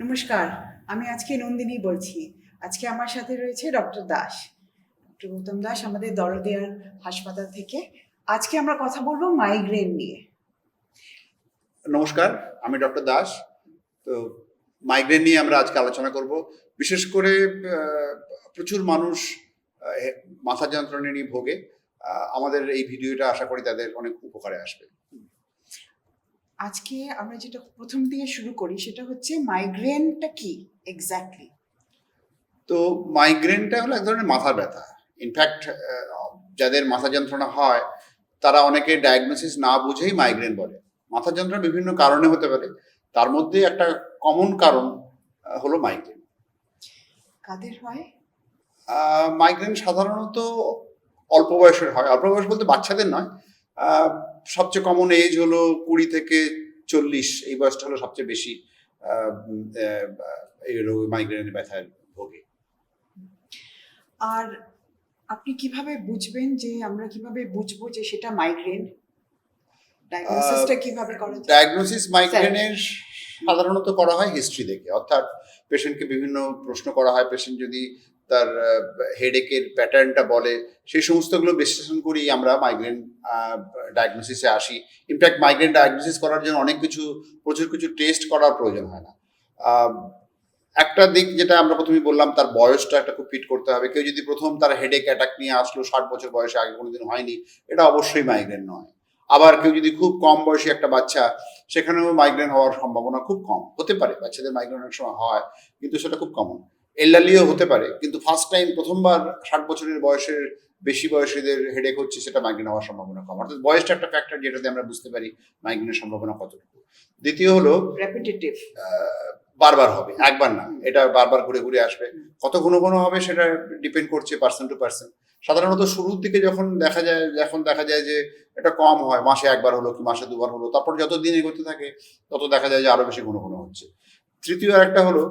নমস্কার, আমি আজকে নন্দিনী বলছি। আজকে আমার সাথে রয়েছে ডক্টর দাস। ডক্টর গৌতম দাস আমাদের দরদিয়ার হাসপাতাল থেকে। আজকে আমরা কথা বলব মাইগ্রেন নিয়ে। নমস্কার, আমি ডক্টর দাস। তো মাইগ্রেন নিয়ে আমরা আজকে আলোচনা করব। বিশেষ করে প্রচুর মানুষ মাথা যন্ত্রণা নিয়ে ভোগে। আমাদের এই ভিডিওটা আশা করি তাদের অনেক উপকারে আসবে। আজকে আমরা যেটা প্রথম দিয়ে শুরু করি সেটা হচ্ছে মাইগ্রেনটা কি এক্স্যাক্টলি তো মাইগ্রেনটা হলো এক ধরনের মাথার ব্যথা। ইনফ্যাক্ট যাদের মাথা যন্ত্রণা হয় তারা অনেকে ডায়াগনোসিস না বুঝেই মাইগ্রেন বলে। মাথা যন্ত্রণা বিভিন্ন কারণে হতে পারে। তার মধ্যে একটা কমন কারণ হলো মাইগ্রেন কাদের হয়? মাইগ্রেন সাধারণত অল্প বয়সের হয়। অল্প বয়স বলতে বাচ্চাদের নয়। সবচেয়ে কমন এজ হলো কুড়ি থেকে চল্লিশ। এই বয়সটা হলো সবচেয়ে বেশি মাইগ্রেনের ব্যথায় ভোগে। আর আপনি কীভাবে বুঝবেন যে আমরা কীভাবে বুঝব যে সেটা মাইগ্রেন ডায়াগনোসিসটা কীভাবে করা যায়? ডায়াগনোসিস মাইগ্রেনের সাধারণত করা হয় হিস্ট্রি দেখে। অর্থাৎ পেশেন্টকে বিভিন্ন প্রশ্ন করা হয়। পেশেন্ট যদি তার হেডেকের প্যাটার্নটা বলে, সেই সমস্তগুলো বিশ্লেষণ করেই আমরা মাইগ্রেন ডায়াগনোসিসে আসি। ইনফ্যাক্ট মাইগ্রেন ডায়াগনোসিস করার জন্য অনেক কিছু, প্রচুর কিছু টেস্ট করার প্রয়োজন হয় না। একটা দিক যেটা আমরা প্রথমে বললাম, তার বয়সটা একটা খুব ফিট করতে হবে। কেউ যদি প্রথম তার হেডেক অ্যাটাক নিয়ে আসলো, ষাট বছর বয়সে আগে কোনোদিন হয়নি, এটা অবশ্যই মাইগ্রেন নয়। আবার কেউ যদি খুব কম বয়সী একটা বাচ্চা, সেখানেও মাইগ্রেন হওয়ার সম্ভাবনা খুব কম। হতে পারে, বাচ্চাদের মাইগ্রেন অনেক সময় হয়, কিন্তু সেটা খুব কমন এল্লালিও হতে পারে কিন্তু ফার্স্ট টাইম প্রথমবার ষাট বছরের বয়সের বেশি বয়সীদের হেডেক হচ্ছে সেটা মাইগ্রেন হওয়ার সম্ভাবনা কম। অর্থাৎ বয়সটা একটা ফ্যাক্টর যেটাতে আমরা বুঝতে পারি মাইগ্রেনের সম্ভাবনা কতটুকু। দ্বিতীয় হলো রেপিটেটিভ বারবার হবে একবার না এটা বারবার ঘুরে ঘুরে আসবে। কত ঘন ঘন হবে সেটা ডিপেন্ড করছে পার্সন টু পার্সন সাধারণত শুরুর দিকে যখন দেখা যায় যখন দেখা যায় যে এটা কম হয় মাসে একবার হলো কি মাসে দুবার হলো তারপর যত দিন এগোতে থাকে তত দেখা যায় যে আরও বেশি ঘন ঘন হচ্ছে। তৃতীয় একটা হলো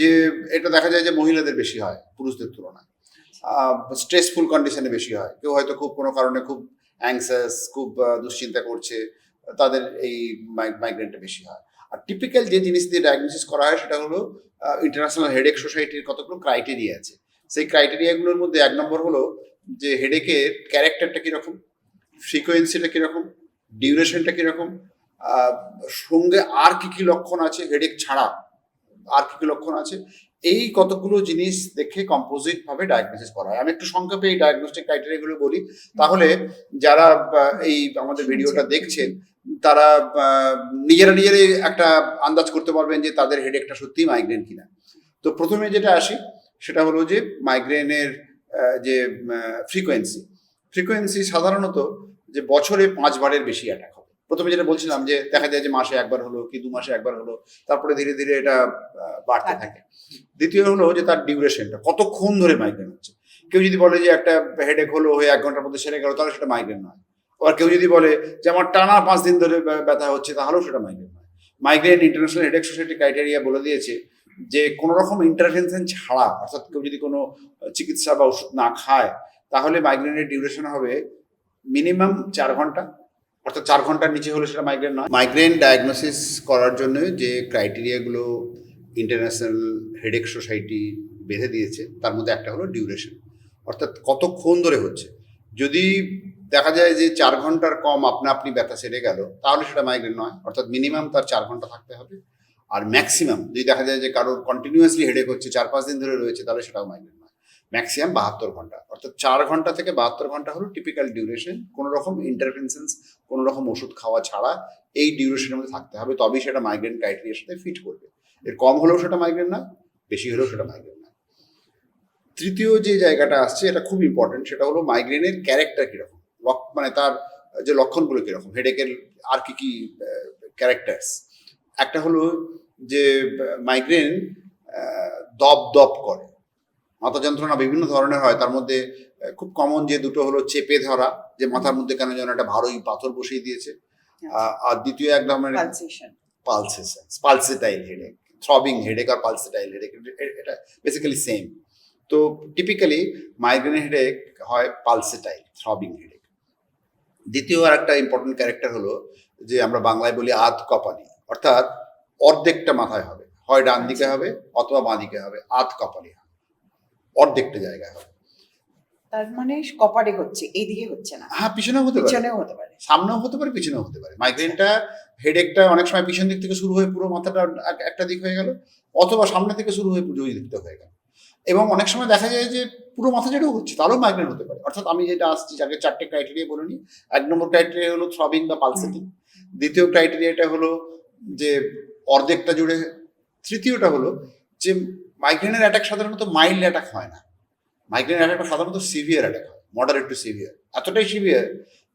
যে এটা দেখা যায় যে মহিলাদের বেশি হয়, পুরুষদের তুলনায়। স্ট্রেসফুল কন্ডিশনে বেশি হয়। কেউ হয়তো খুব কোনো কারণে খুব অ্যাংসাস খুব দুশ্চিন্তা করছে, তাদের এই মাইগ্রেনটা বেশি হয়। আর টিপিক্যাল যে জিনিস দিয়ে ডায়াগনোসিস করা হয় সেটা হলো ইন্টারন্যাশনাল হেডেক সোসাইটির কতগুলো ক্রাইটেরিয়া আছে। সেই ক্রাইটেরিয়াগুলোর মধ্যে এক নম্বর হলো যে হেডেকের ক্যারেক্টারটা কীরকম ফ্রিকোয়েন্সিটা কীরকম ডিউরেশনটা কীরকম সঙ্গে আর কি কি লক্ষণ আছে হেডেক ছাড়া। আর কি কি লক্ষণ আছে, এই কতগুলো জিনিস দেখে কম্পোজিট ভাবে ডায়াগনোসিস করা হয়। আমি একটু সংক্ষেপে এই ডায়াগনস্টিক ক্রাইটেরিয়াগুলো বলি। তাহলে যারা এই আমাদের ভিডিওটা দেখছেন, তারা নিজেরা নিজেরাই একটা আন্দাজ করতে পারবেন যে তাদের হেডেকটা সত্যিই মাইগ্রেন কিনা। তো প্রথমে যেটা আসি, সেটা হলো যে মাইগ্রেনের যে ফ্রিকোয়েন্সি ফ্রিকোয়েন্সি সাধারণত যে বছরে পাঁচবারের বেশি অ্যাটাক প্রথমে যেটা বলছিলাম যে দেখা যায় যে মাসে একবার হলো কি দু মাসে একবার হলো তারপরে ধীরে ধীরে এটা বাড়তে থাকে। দ্বিতীয় হলো যে তার ডিউরেশনটা কতক্ষণ ধরে মাইগ্রেন হচ্ছে। কেউ যদি বলে যে একটা হেডেক হলো হয়ে এক ঘণ্টার মধ্যে সেরে গেল তাহলে সেটা মাইগ্রেন নয়। আর কেউ যদি বলে যে আমার টানা পাঁচ দিন ধরে ব্যথা হচ্ছে তাহলেও সেটা মাইগ্রেন নয়। Migraine international headache society criteria বলে দিয়েছে যে কোনো রকম ইন্টারভেনশন ছাড়া অর্থাৎ কেউ যদি কোনো চিকিৎসা বা ওষুধ না খায় তাহলে মাইগ্রেনের ডিউরেশন হবে মিনিমাম চার ঘণ্টা। অর্থাৎ চার ঘণ্টার নিচে হলে সেটা মাইগ্রেন নয়। মাইগ্রেন ডায়াগনোসিস করার জন্য যে ক্রাইটেরিয়াগুলো ইন্টারন্যাশনাল হেডেক সোসাইটি বেঁধে দিয়েছে, তার মধ্যে একটা হলো ডিউরেশন অর্থাৎ কতক্ষণ ধরে হচ্ছে? যদি দেখা যায় যে চার ঘণ্টার কম আপনা আপনি ব্যথা সেরে গেল, তাহলে সেটা মাইগ্রেন নয়। অর্থাৎ মিনিমাম তার চার ঘণ্টা থাকতে হবে। আর ম্যাক্সিমাম যদি দেখা যায় যে কারোর কন্টিনিউয়াসলি হেডেক হচ্ছে, চার পাঁচ দিন ধরে রয়েছে, তাহলে সেটাও মাইগ্রেন ম্যাক্সিমাম বাহাত্তর ঘণ্টা। অর্থাৎ চার ঘণ্টা থেকে বাহাত্তর ঘণ্টা হলো টিপিক্যাল ডিউরেশন কোনো রকম ইন্টারভেনশনস কোনো রকম ওষুধ খাওয়া ছাড়া এই ডিউরেশনের মধ্যে থাকতে হবে। তবেই সেটা মাইগ্রেন ক্রাইটেরিয়ার সাথে ফিট করবে। এর কম হলেও সেটা মাইগ্রেন না, বেশি হলেও সেটা মাইগ্রেন না। তৃতীয় যে জায়গাটা আসছে, এটা খুব ইম্পর্টেন্ট সেটা হলো মাইগ্রেনের ক্যারেক্টার কীরকম? মানে তার যে লক্ষণগুলো কীরকম? হেডেকের আর কি কি ক্যারেক্টার্স একটা হলো যে মাইগ্রেন দপ দপ করে। মাথা যন্ত্রণা বিভিন্ন ধরনের হয়। তার মধ্যে খুব কমন যে দুটো হলো চেপে ধরা যে মাথার মধ্যে কেন যেন একটা ভারী পাথর বসিয়ে দিয়েছে। আর দ্বিতীয় এক ধরনের pulsation pulsatile headache throbbing headache আর পালসেটাইল হেডেক এটা বেসিক্যালি সেম তো টিপিক্যালি মাইগ্রেন হেডেক হয় পালসেটাইল থ্রবিং হেডেক দ্বিতীয় আর একটা ইম্পর্টেন্ট ক্যারেক্টার হলো যে আমরা বাংলায় বলি আধ কপালি অর্থাৎ অর্ধেকটা মাথায় হবে। হয় ডান দিকে হবে অথবা বাঁ দিকে হবে আধ কপালি হবে অর্ধেকটা জায়গায় হবে তার মানে কপারে হচ্ছে এইদিকে হচ্ছে না। হ্যাঁ পিছনেও হতে পারে। পিছনেও হতে পারে। সামনেও হতে পারে পিছনেও হতে পারে। মাইগ্রেনটা হেডেকটা অনেক সময় পিছন দিক থেকে শুরু হয়ে পুরো মাথাটা একটা দিক হয়ে গেল অথবা সামনে থেকে শুরু হয়ে পুরো ওই দিকটা হয়ে গেল। এবং অনেক সময় দেখা যায় যে পুরো মাথা জুড়েও হচ্ছে তারও মাইগ্রেন হতে পারে। অর্থাৎ আমি যেটা আসছি যাকে চারটে ক্রাইটেরিয়া বলে নিই এক নম্বর ক্রাইটেরিয়া হলো থ্রবিং বা পালসেটিং দ্বিতীয় ক্রাইটেরিয়াটা হলো যে অর্ধেকটা জুড়ে তৃতীয়টা হলো যে মাইগ্রেনের অ্যাটাক সাধারণত মাইল্ড অ্যাটাক হয় না। মাইগ্রেনের অ্যাটাকটা সাধারণত সিভিয়ার অ্যাটাক হয় মডারেট টু সিভিয়ার এতটাই সিভিয়ার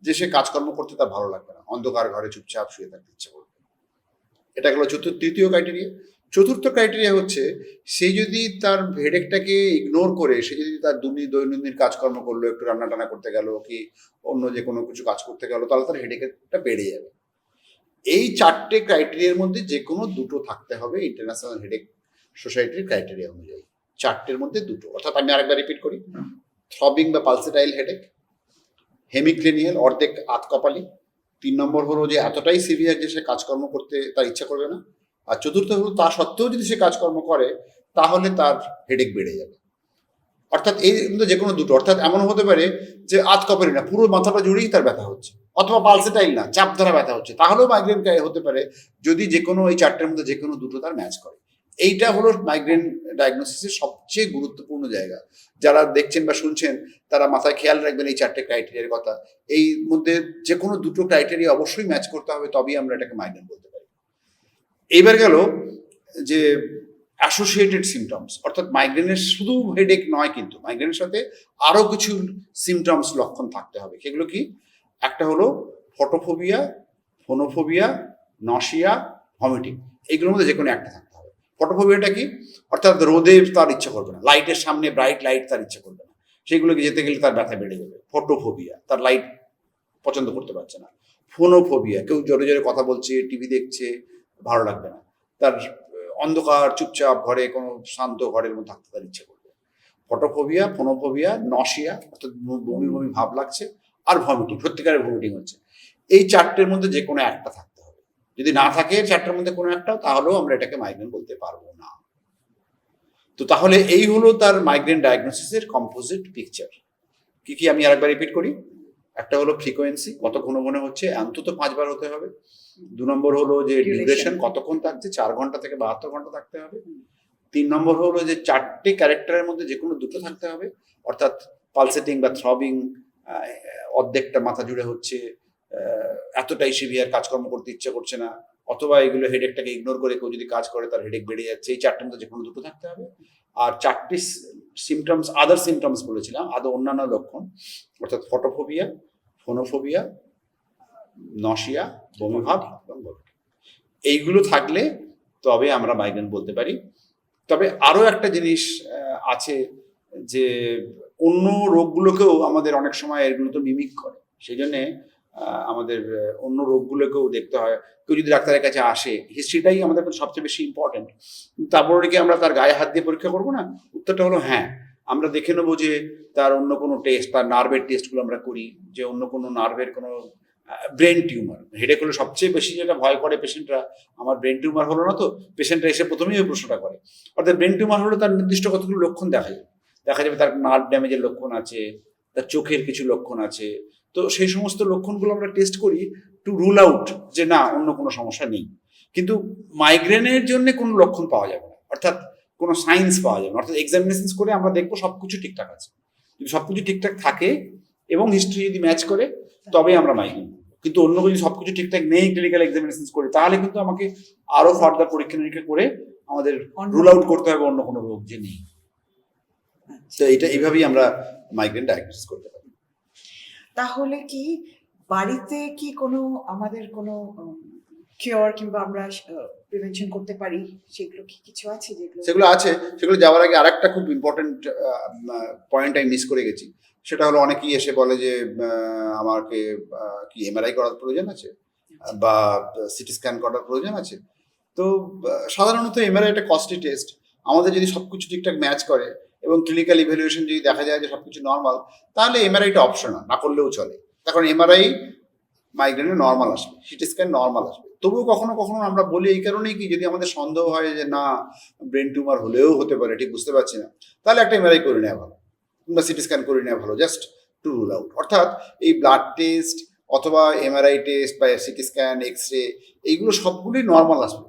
যে সে কাজকর্ম করতে তার ভালো লাগবে না। অন্ধকার ঘরে চুপচাপ শুয়ে থাকতে ইচ্ছে করবে এটা গেল চতুর্থ তৃতীয় ক্রাইটেরিয়া চতুর্থ ক্রাইটেরিয়া হচ্ছে, সে যদি তার হেডেকটাকে ইগনোর করে, সে যদি তার দুর্নীতি দৈনন্দিন কাজকর্ম করল, একটু রান্না টান্না করতে গেল কি অন্য যে কোনো কিছু কাজ করতে গেল, তাহলে তার হেডেকটা বেড়ে যাবে। এই চারটে ক্রাইটেরিয়ার মধ্যে যে কোনো দুটো থাকতে হবে ইন্টারন্যাশনাল হেডেক সোসাইটির ক্রাইটেরিয়া অনুযায়ী। চারটের মধ্যে দুটো। অর্থাৎ আমি আরেকবার রিপিট করি। থ্রবিং বা পালসেটাইল হেডেক হেমিক্লেনিয়াল অর্ধেক আত কপালি তিন নম্বর হলো যে এতটাই সিভিয়ার যে সে কাজকর্ম করতে তার ইচ্ছা করবে না। আর চতুর্থ হলো তা সত্ত্বেও যদি সে কাজকর্ম করে, তাহলে তার হেডেক বেড়ে যাবে। অর্থাৎ এই যে কোনো দুটো। অর্থাৎ এমন হতে পারে যে আত কপালি না, পুরো মাথাটা জুড়েই তার ব্যথা হচ্ছে। অথবা পালসেটাইল না, চাপ দ্বারা ব্যথা হচ্ছে। তাহলেও মাইগ্রেন হতে পারে যদি যে কোনো এই চারটের মধ্যে যে কোনো দুটো তার ম্যাচ করে। এইটা হলো মাইগ্রেন ডায়াগনোসিসের সবচেয়ে গুরুত্বপূর্ণ জায়গা। যারা দেখছেন বা শুনছেন, তারা মাথায় খেয়াল রাখবেন এই চারটে ক্রাইটেরিয়ার কথা। এই মধ্যে যে কোনো দুটো ক্রাইটেরিয়া অবশ্যই ম্যাচ করতে হবে, তবেই আমরা এটাকে মাইগ্রেন বলতে পারি। এইবার গেল যে অ্যাসোসিয়েটেড সিমটমস অর্থাৎ মাইগ্রেনের শুধু হেডেক নয় কিন্তু মাইগ্রেনের সাথে আরও কিছু সিমটমস লক্ষণ থাকতে হবে। সেগুলো কি? একটা হলো ফটোফোবিয়া ফোনোফোবিয়া নশিয়া ভমিটিং এইগুলোর মধ্যে যে কোনো একটা ফটোফোবিয়াটা কি? অর্থাৎ রোদে তার ইচ্ছা করবে না। লাইটের সামনে ব্রাইট লাইট তার ইচ্ছা করবে না। সেগুলোকে যেতে গেলে তার ব্যথা বেড়ে যাবে। ফটোফোবিয়া তার লাইট পছন্দ করতে পারছে না। ফোনোফোবিয়া কেউ জোরে জোরে কথা বলছে টিভি দেখছে, ভালো লাগবে না। তার অন্ধকার, চুপচাপ ঘরে, কোনো শান্ত ঘরের মধ্যে থাকতে তার ইচ্ছে করবে ফটোফোবিয়া ফোনোফোবিয়া নশিয়া অর্থাৎ বমি বমি ভাব লাগছে, আর ভমিটিং সত্যিকারের ভমিটিং হচ্ছে। এই চারটের মধ্যে যে কোনো একটা থাকতে হবে যদি না থাকে চারটার মধ্যে কোনো একটা তাহলেও আমরা এটাকে মাইগ্রেন বলতে পারব না। তো তাহলে এই হলো তার মাইগ্রেন ডায়াগনোসিসের কম্পোজিট পিকচার কি কি আমি আরেকবার রিপিট করি? একটা হলো ফ্রিকোয়েন্সি কত ঘন ঘন হচ্ছে অন্তত পাঁচবার হতে হবে। দু নম্বর হলো যে. ডিউরেশন কতক্ষণ থাকছে চার ঘণ্টা থেকে বাহাত্তর ঘণ্টা থাকতে হবে। তিন নম্বর হলো যে চারটে ক্যারেক্টারের মধ্যে যে কোনো দুটো থাকতে হবে। অর্থাৎ পালসেটিং বা থ্রবিং অর্ধেকটা মাথা জুড়ে হচ্ছে এতটাই সিভিয়ার কাজকর্ম করতে ইচ্ছে করছে না, অথবা এগুলো হেডেকটাকে ইগনোর করে কেউ যদি কাজ করে তার হেডেক বেড়ে যাচ্ছে, এই চারটের মধ্যে যে কোনো দুটো থাকতে হবে। আর চারটি সিমটমস আদার সিমটমস বলেছিলাম, আদৌ অন্যান্য লক্ষণ, অর্থাৎ ফটোফোবিয়া ফোনোফোবিয়া নশিয়া বমিভাব এবং এইগুলো থাকলে তবে আমরা মাইগ্রেন বলতে পারি। তবে আরও একটা জিনিস আছে যে অন্য রোগগুলোকেও আমাদের অনেক সময় এগুলো তো মিমিক করে। সেই জন্যে আমাদের অন্য রোগগুলোকেও দেখতে হয়। কেউ যদি ডাক্তারের কাছে আসে হিস্ট্রিটাই আমাদের সবচেয়ে বেশি ইম্পর্টেন্ট তারপরে কি আমরা তার গায়ে হাত দিয়ে পরীক্ষা করব না? উত্তরটা হলো হ্যাঁ। আমরা দেখে নেব যে তার অন্য কোনো টেস্ট তার নার্ভের টেস্টগুলো আমরা করি, যে অন্য কোনো নার্ভের কোনো ব্রেন টিউমার হেডেক হলো সবচেয়ে বেশি যেটা ভয় করে পেশেন্টরা আমার ব্রেন টিউমার হলো না তো পেশেন্টরা এসে প্রথমেই ওই প্রশ্নটা করে। অর্থাৎ ব্রেন টিউমার হলে তার নির্দিষ্ট কতগুলো লক্ষণ দেখা যাবে দেখা যাবে তার নার্ভ ড্যামেজের লক্ষণ আছে, তার চোখের কিছু লক্ষণ আছে তো সেই সমস্ত লক্ষণগুলো আমরা টেস্ট করি টু রুল আউট যে না অন্য কোনো সমস্যা নেই। কিন্তু মাইগ্রেনের জন্য কোনো লক্ষণ পাওয়া যাবে না। অর্থাৎ কোনো সাইন্স পাওয়া যাবে না। অর্থাৎ এক্সামিনেশন করে আমরা দেখব সব কিছু ঠিকঠাক আছে। যদি সব কিছু ঠিকঠাক থাকে এবং হিস্ট্রি যদি ম্যাচ করে তবে আমরা মাইগ্রেন কিন্তু অন্য যদি সব কিছু ঠিকঠাক নেই ক্লিনিক্যাল এক্সামিনেশন করে তাহলে কিন্তু আমাকে আরও ফার্দার পরীক্ষা নিরীক্ষা করে আমাদের রুল আউট করতে হবে অন্য কোনো রোগ যে নেই। তো এটা এইভাবেই আমরা মাইগ্রেন ডায়াগনোসিস করতে পারি। তাহলে কি বাড়িতে কি কোনো আমাদের কোনো কিওর কিংবা আমরা প্রিভেনশন করতে পারি? সেগুলো কি কিছু আছে যেগুলো সেগুলো আছে। সেগুলো যাওয়ার আগে আরেকটা খুব ইম্পর্টেন্ট পয়েন্ট আমি মিস করে গেছি। সেটা হলো অনেকেই এসে বলে যে আমাকে কি এমআরআই করার প্রয়োজন আছে? বা সিটি স্ক্যান করার প্রয়োজন আছে? তো সাধারণত এমআরআই একটা কস্টলি টেস্ট আমাদের যদি সবকিছু ঠিকঠাক ম্যাচ করে এবং ক্লিনিক্যাল ইভ্যালুয়েশন যদি দেখা যায় যে সব কিছু নর্মাল তাহলে এমআরআইটা অপশনাল না করলেও চলে। কারণ এমআরআই মাইগ্রেনে নর্মাল আসবে সিটি স্ক্যান নর্মাল আসবে। তবুও কখনো কখনো আমরা বলি এই কারণেই কি, যদি আমাদের সন্দেহ হয় যে না ব্রেন টিউমার হলেও হতে পারে, ঠিক বুঝতে পারছি না, তাহলে একটা এমআরআই করে নেওয়া ভালো, কিংবা সিটি স্ক্যান করে নেওয়া ভালো জাস্ট টু রুল আউট অর্থাৎ এই ব্লাড টেস্ট অথবা এমআরআই টেস্ট বা সিটি স্ক্যান এক্স রে এইগুলো সবগুলোই নর্মাল আসবে।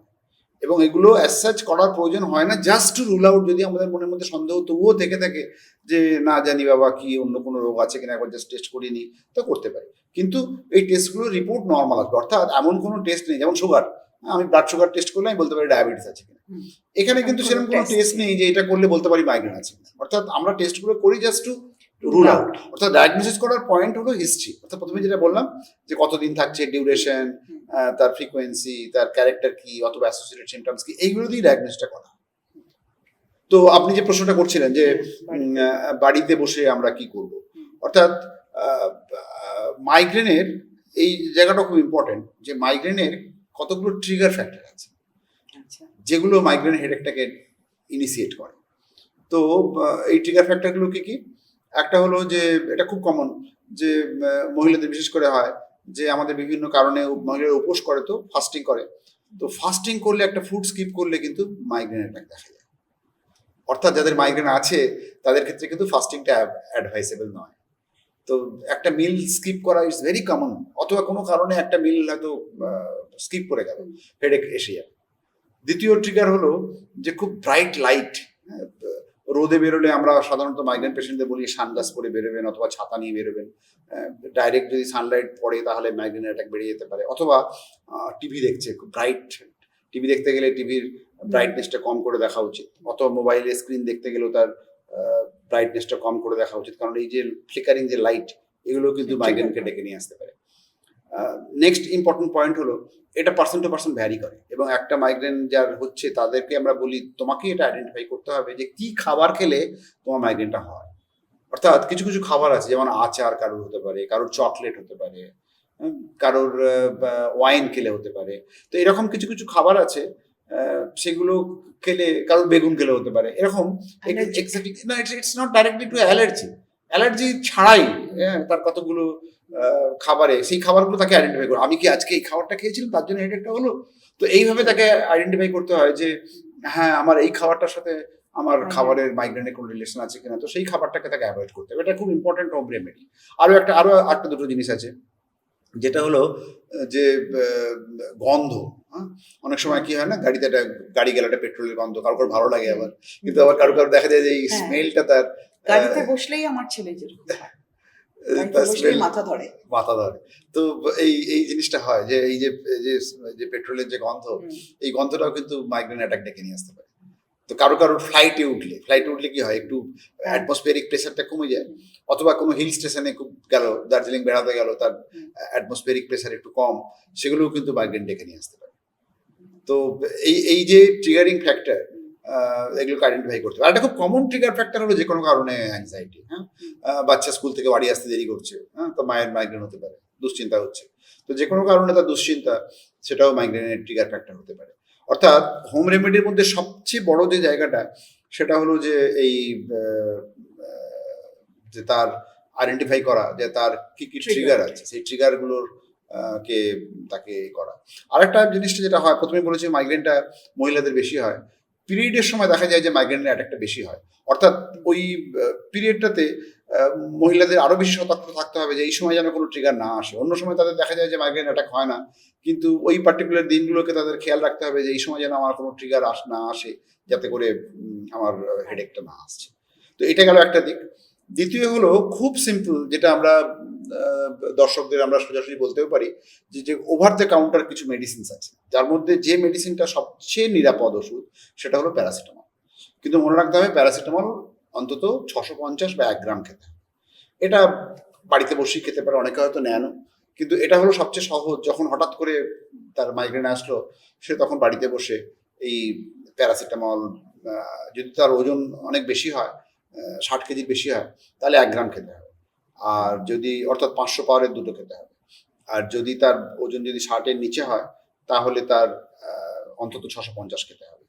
এবং এগুলো অ্যাজ সাচ করার প্রয়োজন হয় না জাস্ট টু রুল আউট যদি আমাদের মনের মধ্যে সন্দেহ তবুও থেকে থাকে যে না জানি বাবা কি অন্য কোনো রোগ আছে কিনা একবার জাস্ট টেস্ট করিয়ে নিই তো করতে পারি। কিন্তু এই টেস্টগুলোর রিপোর্ট নর্মাল আসবে। অর্থাৎ এমন কোনো টেস্ট নেই যেমন সুগার আমি ব্লাড সুগার টেস্ট করলে আমি বলতে পারি ডায়াবেটিস আছে কিনা। এখানে কিন্তু সেরকম কোনো টেস্ট নেই যে এটা করলে বলতে পারি মাইগ্রেন আছে। অর্থাৎ আমরা টেস্টগুলো করি জাস্ট টু রুল আউট অর্থাৎ ডায়াগনোসিস করার পয়েন্ট হলো হিস্ট্রি অর্থাৎ প্রথমে যেটা বললাম যে কতদিন থাকছে ডিউরেশন তার ফ্রিকোয়েন্সি তার ক্যারেক্টার কি অথবা অ্যাসোসিয়েটেড সিমটমস কি এইগুলো দিয়ে ডায়াগনোসিসটা করা। তো আপনি যে প্রশ্নটা করছিলেন যে বাড়িতে বসে আমরা কি করব? অর্থাৎ মাইগ্রেনের এই জায়গাটা খুব ইম্পর্টেন্ট যে মাইগ্রেনের কতগুলো ট্রিগার ফ্যাক্টর আছে। আচ্ছা। যেগুলো মাইগ্রেন হেডেকটাকে ইনিশিয়েট করে। তো এই ট্রিগার ফ্যাক্টরগুলো কি কি? একটা হলো যে, এটা খুব কমন যে মহিলাদের বিশেষ করে হয় যে, আমাদের বিভিন্ন কারণে মহিলারা উপোস করে তো ফাস্টিং করে। তো ফাস্টিং করলে একটা ফুড স্কিপ করলে কিন্তু মাইগ্রেন অ্যাটাক দেখা যায়। অর্থাৎ যাদের মাইগ্রেন আছে, তাদের ক্ষেত্রে কিন্তু ফাস্টিংটা অ্যাডভাইসেবল নয়। তো একটা মিল স্কিপ করা ইজ ভেরি কমন অথবা কোনো কারণে একটা মিল হয়তো স্কিপ করে গেল হেডেক এসে যাবে দ্বিতীয় ট্রিগার হলো যে, খুব ব্রাইট লাইট রোদে বেরোলে আমরা সাধারণত মাইগ্রেন পেশেন্টদের বলি সানগ্লাস পরে বেরোবেন অথবা ছাতা নিয়ে বেরোবেন। ডাইরেক্ট যদি সানলাইট পড়ে তাহলে মাইগ্রেন অ্যাটাক বেড়ে যেতে পারে। অথবা টিভি দেখছে খুব ব্রাইট টিভি দেখতে গেলে টিভির ব্রাইটনেসটা কম করে দেখা উচিত। অথবা মোবাইলে স্ক্রিন দেখতে গেলেও তার ব্রাইটনেসটা কম করে দেখা উচিত। কারণ এই যে ফ্লিকারিং যে লাইট এগুলো কিন্তু মাইগ্রেনকে ডেকে নিয়ে আসতে পারে। নেক্সট ইম্পর্টেন্ট পয়েন্ট হলো এটা পার্সন টু পার্সন ভ্যারি করে। এবং একটা মাইগ্রেন যার হচ্ছে তাদেরকে আমরা বলি তোমাকে এটা আইডেন্টিফাই করতে হবে যে কি খাবার খেলে তোমার মাইগ্রেনটা হয়। অর্থাৎ কিছু কিছু খাবার আছে যেমন আচার কারোর হতে পারে কারোর চকলেট হতে পারে কারোর ওয়াইন খেলে হতে পারে। তো এরকম কিছু কিছু খাবার আছে সেগুলো খেলে কারোর বেগুন খেলে হতে পারে। এরকম না it's not directly to allergy allergy ছাড়াই হ্যাঁ, তার কতগুলো খাবারে সেই খাবারগুলো তাকে আইডেন্টিফাই করে। আমি কি আজকে এই খাবারটা খেয়েছিলাম? তার জন্য হেডেকটা হলো? তো এইভাবে তাকে আইডেন্টিফাই করতে হয় যে হ্যাঁ আমার এই খাবারটার সাথে আমার হ্যাঁ। খাবারের মাইগ্রেনের কোনো রিলেশন আছে কিনা? তো সেই খাবারটাকে তাকে অ্যাভয়েড করতে হবে। এটা খুব ইম্পর্টেন্ট হোম রেমেডি আরও একটা আরও একটা দুটো জিনিস আছে। যেটা হলো যে গন্ধ হ্যাঁ? অনেক সময় কি হয় না গাড়িতে একটা গাড়ি গেলে একটা পেট্রোলের গন্ধ কারও কারও ভালো লাগে আবার। কিন্তু আবার কারও কারও দেখা যায় যে এই। স্মেলটা তার গাড়িতে বসলেই আমার ছেলে যেরকম মাথা ধরে। মাথা ধরে। তো এই এই জিনিসটা হয় যে এই যে যে পেট্রোলের যে গন্ধ এই গন্ধটাও কিন্তু মাইগ্রেন অ্যাটাক ডেকে নিয়ে আসতে পারে। তো কারও কারোর ফ্লাইটে উঠলে ফ্লাইটে উঠলে কি হয়? একটু অ্যাটমসফিয়ারিক প্রেশারটা কমে যায়। অথবা কোনো হিল স্টেশনে খুব গেল দার্জিলিং বেড়াতে গেল তার। অ্যাটমসফিয়ারিক প্রেশার একটু কম সেগুলোও কিন্তু মাইগ্রেন ডেকে নিয়ে আসতে পারে। তো এই এই যে ট্রিগারিং ফ্যাক্টর এগুলোকে আইডেন্টিফাই করতে হবে আর একটা খুব কমন ট্রিগার ফ্যাক্টর হলো যে কোনো কারণে অ্যাংজাইটি হ্যাঁ? বাচ্চা স্কুল থেকে বাড়ি আসতে দেরি করছে হ্যাঁ? তো মায়ের মাইগ্রেন হতে পারে দুশ্চিন্তা হচ্ছে। তো যে কোনো কারণে তার দুশ্চিন্তা সেটাও মাইগ্রেনের ট্রিগার ফ্যাক্টর হতে পারে। অর্থাৎ হোম রেমেডির মধ্যে সবচেয়ে বড় যে জায়গাটা সেটা হলো যে এই যে তার আইডেন্টিফাই করা যে তার কি কি. ট্রিগার আছে সেই ট্রিগারগুলোর কে তাকে করা। আরেকটা জিনিসটা যেটা হয় প্রথমে বলেছি মাইগ্রেনটা মহিলাদের বেশি হয়। পিরিয়ডের সময় দেখা যায় যে মাইগ্রেনের অ্যাটাকটা বেশি হয়। অর্থাৎ ওই পিরিয়ডটাতে মহিলাদের আরও বেশি সতর্ক থাকতে হবে যে এই সময় যেন কোনো ট্রিগার না আসে। অন্য সময় তাদের দেখা যায় যে মাইগ্রেন অ্যাটাক হয় না, কিন্তু ওই পার্টিকুলার দিনগুলোকে তাদের খেয়াল রাখতে হবে যে এই সময় যেন আমার কোনো ট্রিগার আস, না আসে, যাতে করে আমার হেডেকটা না আসছে। তো এটা গেল একটা দিক। দ্বিতীয় হলো, খুব সিম্পল যেটা আমরা দর্শকদের আমরা সোজাসুজি বলতেও পারি যে যে ওভার দ্য কাউন্টার কিছু মেডিসিনস আছে। যার মধ্যে যে মেডিসিনটা সবচেয়ে নিরাপদ ওষুধ, সেটা হলো প্যারাসিটামল কিন্তু মনে রাখতে হবে প্যারাসিটামল অন্তত ছশো পঞ্চাশ বা এক গ্রাম খেতে এটা বাড়িতে বসেই খেতে পারে, অনেকে হয়তো নেনও কিন্তু এটা হলো সবচেয়ে সহজ, যখন হঠাৎ করে তার মাইগ্রেন আসলো, সে তখন বাড়িতে বসে এই প্যারাসিটামল যদি তার ওজন অনেক বেশি হয় ষাট কেজির বেশি হয়, তাহলে এক গ্রাম খেতে হবে। আর যদি, অর্থাৎ পাঁচশো পাওয়ারের দুটো খেতে হবে। আর যদি তার ওজন যদি ষাটের নিচে হয়, তাহলে তার অন্তত ছশো পঞ্চাশ খেতে হবে।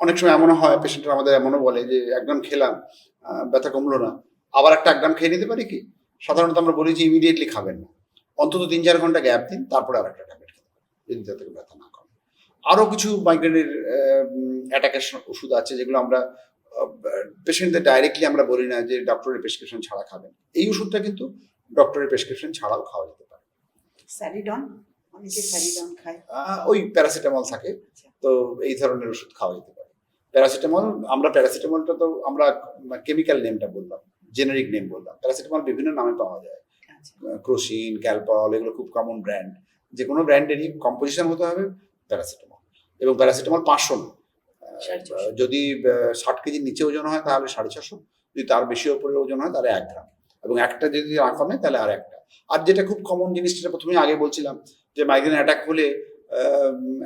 অনেক সময় এমনও হয় পেশেন্টরা আমাদের এমনও বলে যে, এক গ্রাম খেলাম ব্যথা কমলো না। আবার একটা এক গ্রাম খেয়ে নিতে পারি কি? সাধারণত আমরা বলি যে ইমিডিয়েটলি খাবেন না। অন্তত তিন চার ঘণ্টা গ্যাপ দিন, তারপরে আর একটা ট্যাবলেট খেতে পারেন, যদি তার থেকে ব্যথা না কমে আরও কিছু মাইগ্রেনের অ্যাটাকের ওষুধ আছে, যেগুলো আমরা পেশেন্টদের ডাইরেক্টলি আমরা বলি না যে ডক্টরের প্রেসক্রিপশন ছাড়া খাবেন। এই ওষুধটা কিন্তু ডক্টরের প্রেসক্রিপশন ছাড়াও খাওয়া যেতে পারে। স্যারিডন অনেকে স্যারিডন খায়। ওই প্যারাসিটামল থাকে তো এই ধরনের ওষুধ খাওয়া যেতে পারে। প্যারাসিটামল আমরা প্যারাসিটামলটা তো আমরা কেমিক্যাল নেমটা বললাম জেনারিক নেম বললাম। প্যারাসিটামল বিভিন্ন নামে পাওয়া যায়। আচ্ছা। ক্রোসিন ক্যালপল এগুলো খুব কমন ব্র্যান্ড যে কোনো ব্র্যান্ডেরই কম্পোজিশন হতে হবে প্যারাসিটামল এবং প্যারাসিটামল পাঁচশো। যদি ষাট কেজির নিচে ওজন হয় তাহলে সাড়ে ছশো যদি তার বেশি ওপরে ওজন হয় তাহলে এক গ্রাম। এবং একটা যদি না কমে তাহলে আর একটা। আর যেটা খুব কমন জিনিস যেটা প্রথমে আগে বলছিলাম যে মাইগ্রেন অ্যাটাক হলে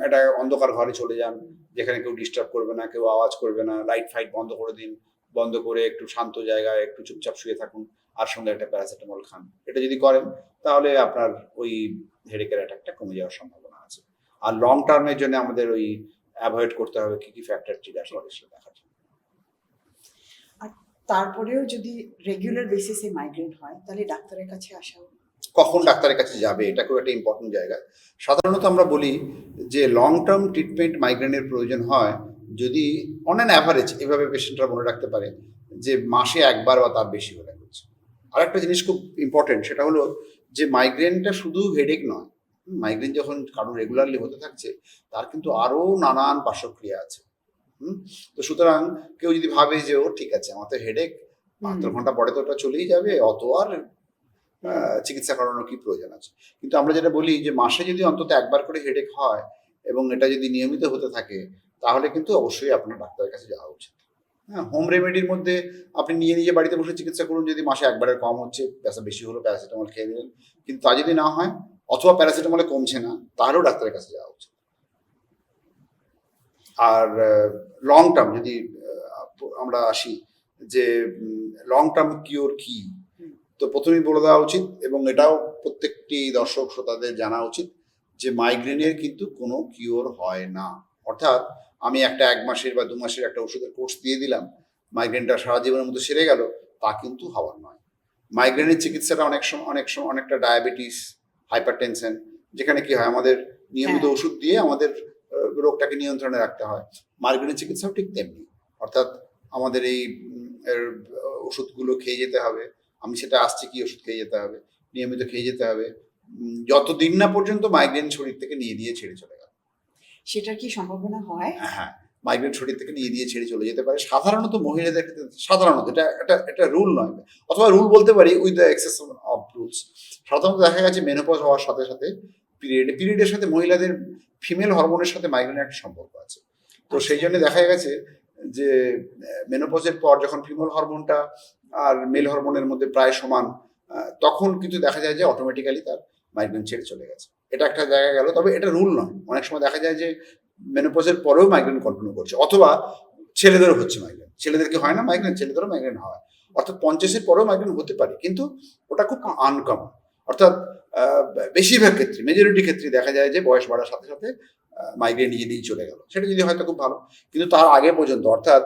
একটা অন্ধকার ঘরে চলে যান যেখানে কেউ ডিস্টার্ব করবে না কেউ আওয়াজ করবে না লাইট ফাইট বন্ধ করে দিন বন্ধ করে একটু শান্ত জায়গায় একটু চুপচাপ শুয়ে থাকুন আর সঙ্গে একটা প্যারাসিটামল খান। এটা যদি করেন তাহলে আপনার ওই হেডেকের অ্যাটাকটা কমে যাওয়ার সম্ভাবনা আছে। আর লং টার্মের জন্য আমাদের ওই অ্যাভয়েড করতে হবে কি কি ফ্যাক্টর ট্রিগার করে সেটা দেখার জন্য। তারপরেও যদি রেগুলার বেসিসে মাইগ্রেন হয় তাহলে ডাক্তারের কাছে আসা কখন ডাক্তারের কাছে যাবে? এটা খুব একটা ইম্পর্টেন্ট জায়গা। সাধারণত আমরা বলি যে লং টার্ম ট্রিটমেন্ট মাইগ্রেনের প্রয়োজন হয় যদি অন অ্যান অ্যাভারেজ এভাবে পেশেন্টরা মনে রাখতে পারে যে মাসে একবার বা তার বেশি হলে হচ্ছে। আর একটা জিনিস খুব ইম্পর্টেন্ট সেটা হলো যে মাইগ্রেনটা শুধু হেডেক নয় মাইগ্রেন যখন কারণ রেগুলারলি হতে থাকছে তার কিন্তু আরও নানান পার্শ্বক্রিয়া আছে। হুম? তো সুতরাং কেউ যদি ভাবে যে ও ঠিক আছে আমার তো হেডেক বাহাত্তর ঘণ্টা পরে তো ওটা চলেই যাবে অত আর চিকিৎসা করানোর কি প্রয়োজন আছে? কিন্তু আমরা যেটা বলি যে মাসে যদি অন্তত একবার করে হেডেক হয় এবং এটা যদি নিয়মিত হতে থাকে তাহলে কিন্তু অবশ্যই আপনার ডাক্তারের কাছে যাওয়া উচিত। হ্যাঁ হোম রেমেডির মধ্যে আপনি নিয়ে নিজে বাড়িতে বসে চিকিৎসা করুন যদি মাসে একবারের কম হচ্ছে প্যাসা বেশি হলো প্যারাসিটামল খেয়ে নিলেন। কিন্তু তা যদি না হয় অথবা প্যারাসিটামলে কমছে না তাহলেও ডাক্তারের কাছে যাওয়া উচিত। আর লং টার্ম যদি আমরা আসি যে লং টার্ম কিওর কি তো প্রথমেই বলে দেওয়া উচিত এবং এটাও প্রত্যেকটি দর্শক শ্রোতাদের জানা উচিত যে মাইগ্রেনের কিন্তু কোনো কিওর হয় না। অর্থাৎ আমি একটা এক মাসের বা দু মাসের একটা ওষুধের কোর্স দিয়ে দিলাম মাইগ্রেনটা সারা জীবনের মতো সেরে গেল তা কিন্তু হওয়ার নয়। মাইগ্রেনের চিকিৎসাটা অনেক সময় অনেক সময় অনেকটা ডায়াবেটিস হাইপার টেনশন যেখানে কি হয় আমাদের নিয়মিত হ্যাঁ। ওষুধ দিয়ে আমাদের রোগটাকে নিয়ন্ত্রণে রাখতে হয়। মাইগ্রেনের চিকিৎসাও ঠিক তেমনি। অর্থাৎ আমাদের এই ওষুধগুলো খেয়ে যেতে হবে। আমি সেটা আসছি কি ওষুধ খেয়ে যেতে হবে? নিয়মিত খেয়ে যেতে হবে। যতদিন না পর্যন্ত মাইগ্রেন শরীর থেকে নিয়ে দিয়ে ছেড়ে চলে গেল। সেটার কি সম্ভাবনা হয় হ্যাঁ। মাইগ্রেন শরীর থেকে নিয়ে দিয়ে ছেড়ে চলে যেতে পারে। সাধারণত মহিলাদের ক্ষেত্রে সাধারণত এটা এটা এটা রুল নয়। অথবা রুল বলতে পারি with the excess of rules সাধারণত দেখা গেছে মেনোপজ হওয়ার সাথে সাথে পিরিয়ড পিরিয়ডের সাথে মহিলাদের ফিমেল হরমোনের সাথে মাইগ্রেনের একটা সম্পর্ক আছে। তো সেই জন্য দেখা গেছে যে মেনোপজের পর যখন ফিমেল হরমোনটা আর মেল হরমোনের মধ্যে প্রায় সমান তখন কিন্তু দেখা যায় যে অটোমেটিক্যালি তার মাইগ্রেন ছেড়ে চলে গেছে। এটা একটা জায়গা গেল। তবে এটা রুল নয়। অনেক সময় দেখা যায় যে মেনোপজের পরেও মাইগ্রেন কন্টিনিউ করছে, অথবা ছেলেদেরও হচ্ছে মাইগ্রেন ছেলেদেরকে হয় না? মাইগ্রেন ছেলেদেরও মাইগ্রেন হয়। অর্থাৎ পঞ্চাশের পরেও মাইগ্রেন হতে পারে, কিন্তু ওটা খুব আনকমন অর্থাৎ বেশিরভাগ ক্ষেত্রে মেজরিটি ক্ষেত্রে দেখা যায় যে বয়স বাড়ার সাথে সাথে মাইগ্রেন নিজে নিজেই চলে গেল। সেটা যদি হয়তো খুব ভালো। কিন্তু তার আগে পর্যন্ত, অর্থাৎ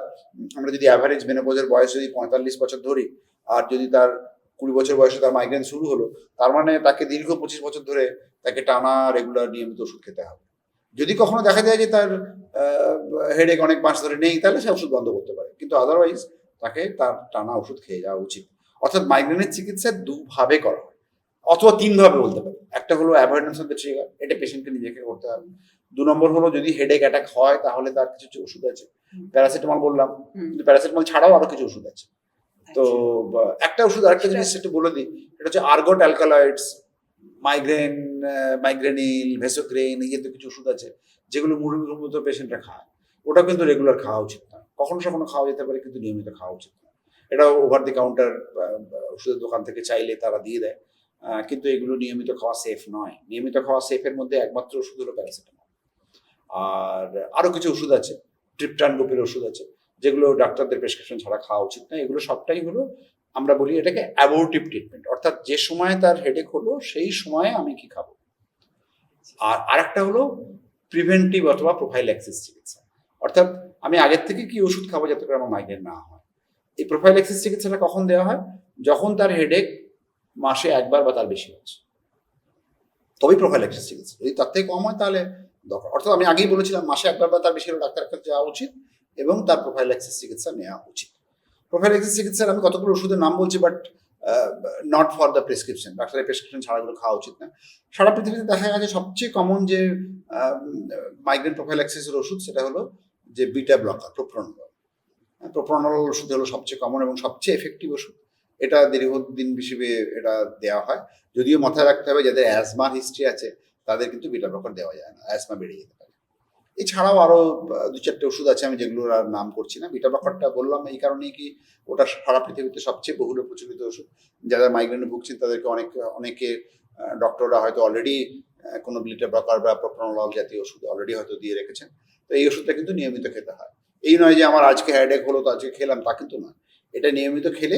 আমরা যদি অ্যাভারেজ মেনোপজের বয়স যদি পঁয়তাল্লিশ বছর ধরি, আর যদি তার কুড়ি বছর বয়সে তার মাইগ্রেন শুরু হলো, তার মানে তাকে দীর্ঘ পঁচিশ বছর ধরে তাকে টানা রেগুলার নিয়মিত ওষুধ খেতে হবে। যদি কখনো দেখা যায় যে তার হেডেক অনেক মাস ধরে নেই তাহলে সে ওষুধ বন্ধ করতে পারে। কিন্তু আদারওয়াইজ তাকে তার টানা ওষুধ খেয়ে যাওয়া উচিত। অর্থাৎ মাইগ্রেনের চিকিৎসা দুভাবে করা হয়। অথবা তিনভাবে বলতে পারি। একটা হলো অ্যাভয়েডেন্স অফ দ্য ট্রিগার এটা পেশেন্টকে নিজেকে করতে হবে। দু নম্বর হলো যদি হেডেক অ্যাটাক হয় তাহলে তার কিছু কিছু ওষুধ আছে। প্যারাসিটামল বললাম। কিন্তু প্যারাসিটামল ছাড়াও আরও কিছু ওষুধ আছে। তো আচ্ছা। একটা ওষুধ আরেকটা জিনিস একটু বলে দিই। এটা হচ্ছে আর্গট অ্যালকালয়েডস মাইগ্রেন মাইগ্রেনিল ভেসোক্রেন এই জাতীয় কিছু ওষুধ আছে, যেগুলো মূলত পেশেন্টরা খায়। ওটা কিন্তু রেগুলার খাওয়া উচিত না। কখনো সখনো খাওয়া যেতে পারে, কিন্তু নিয়মিত খাওয়া উচিত না। এটা ওভার দি কাউন্টার ওষুধের দোকান থেকে চাইলে তারা দিয়ে দেয়। কিন্তু এগুলো নিয়মিত খাওয়া সেফ নয়। নিয়মিত খাওয়া সেফের মধ্যে একমাত্র ওষুধ হলো প্যারাসিটামল আর আরও কিছু ওষুধ আছে ট্রিপটান গ্রুপের ওষুধ আছে, যেগুলো ডাক্তারদের প্রেসক্রিপশন ছাড়া খাওয়া উচিত না। এগুলো সবটাই হলো আমরা বলি এটাকে অ্যাবোর্টিভ ট্রিটমেন্ট অর্থাৎ যে সময় তার হেডেক হলো, সেই সময়ে আমি কি খাব? আর আরেকটা হলো প্রিভেন্টিভ অথবা প্রোফাইল অ্যাক্সিস চিকিৎসা। অর্থাৎ আমি আগের থেকে কি ওষুধ খাব যাতে করে আমার মাইগ্রেন না হয়? এই প্রোফাইল অ্যাক্সিস চিকিৎসাটা কখন দেওয়া হয়? যখন তার হেডেক মাসে একবার বা তার বেশি হচ্ছে। তবেই প্রোফাইল্যাক্সিস চিকিৎসা। যদি তার থেকে কম হয়, তাহলে দরকার। অর্থাৎ আমি আগেই বলেছিলাম, মাসে একবার বা তার বেশি হলে ডাক্তারের কাছে যাওয়া উচিত এবং তার প্রোফাইল প্রোফাইল্যাক্সিস চিকিৎসা নেওয়া উচিত। প্রোফাইল্যাক্সিস চিকিৎসার আমি কতগুলো ওষুধের নাম বলছি but not for the prescription ডাক্তারের প্রেসক্রিপশন ছাড়াগুলো খাওয়া উচিত না। সারা পৃথিবীতে দেখা গেছে সবচেয়ে কমন যে মাইগ্রেন প্রোফাইল্যাক্সিসের ওষুধ সেটা হলো যে বিটা ব্লকার প্রোপ্রনল প্রোপ্রনল ওষুধ হলো সবচেয়ে কমন এবং সবচেয়ে এফেক্টিভ ওষুধ। এটা দীর্ঘদিন হিসেবে এটা দেওয়া হয়। যদিও মাথায় রাখতে হবে, যাদের অ্যাজমার হিস্ট্রি আছে, তাদের কিন্তু বিটা ব্লকার দেওয়া যায় না অ্যাজমা বেড়ে যেতে পারে। এছাড়াও আরও আহ, দু চারটে ওষুধ আছে আমি যেগুলোর আর নাম করছি না। বিটা ব্লকারটা বললাম এই কারণেই কি ওটা সারা পৃথিবীতে সবচেয়ে বহুল প্রচলিত ওষুধ। যারা মাইগ্রেনে ভুগছেন তাদেরকে অনেক অনেকে ডক্টররা হয়তো অলরেডি কোনো বিটা ব্লকার বা প্রোপ্রানল জাতীয় ওষুধ অলরেডি হয়তো দিয়ে রেখেছেন। তো এই ওষুধটা কিন্তু নিয়মিত খেতে হয়। এই নয় যে আমার আজকে হেডেক হলো তো আজকে খেলাম তা কিন্তু নয়। এটা নিয়মিত খেলে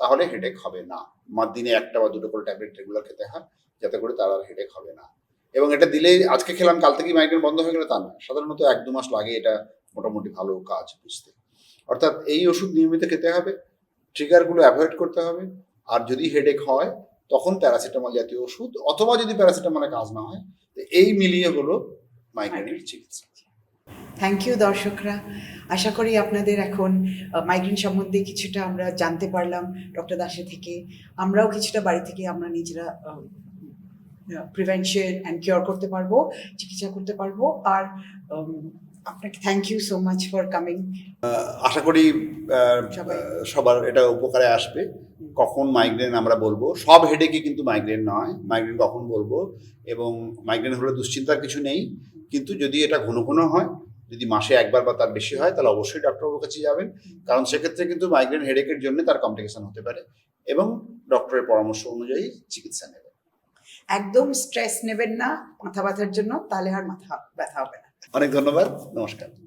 তাহলে হেডেক হবে না। মার দিনে একটা বা দুটো করে ট্যাবলেট রেগুলার খেতে হয় যাতে করে তার আর হেডেক হবে না। এবং এটা দিলে আজকে খেলাম কাল থেকেই মাইগ্রেন বন্ধ হয়ে গেলে তা না সাধারণত এক দু মাস লাগে এটা মোটামুটি ভালো কাজ বুঝতে। অর্থাৎ এই ওষুধ নিয়মিত খেতে হবে ট্রিগারগুলো অ্যাভয়েড করতে হবে আর যদি হেডেক হয় তখন প্যারাসিটামল জাতীয় ওষুধ অথবা যদি প্যারাসিটামলে কাজ না হয় তো এই মিলিয়ে হলো মাইগ্রেনের চিকিৎসা। থ্যাংক ইউ দর্শকরা। আশা করি আপনাদের এখন মাইগ্রেন সম্বন্ধে কিছুটা আমরা জানতে পারলাম ডক্টর দাসে থেকে। আমরাও কিছুটা বাড়ি থেকে আমরা নিজেরা প্রিভেনশন অ্যান্ড কিওর করতে পারব চিকিৎসা করতে পারব। আর আপনাকে thank you so much for coming আশা করি সবার এটা উপকারে আসবে। কখন মাইগ্রেন আমরা বলব? সব হেডেকে কিন্তু মাইগ্রেন নয়। মাইগ্রেন কখন বলব? এবং মাইগ্রেন হলে দুশ্চিন্তার কিছু নেই। কিন্তু যদি এটা ঘন ঘন হয় যদি মাসে একবার বা তার বেশি হয় তাহলে অবশ্যই ডক্টরের কাছে যাবেন। কারণ সেক্ষেত্রে কিন্তু মাইগ্রেন হেডেকের জন্য তার কমপ্লিকেশন হতে পারে। এবং ডক্টরের পরামর্শ অনুযায়ী চিকিৎসা নেবেন একদম স্ট্রেস নেবেন না, মাথা ব্যথার জন্য, তাহলে আর মাথা ব্যথা হবে না। অনেক ধন্যবাদ, নমস্কার।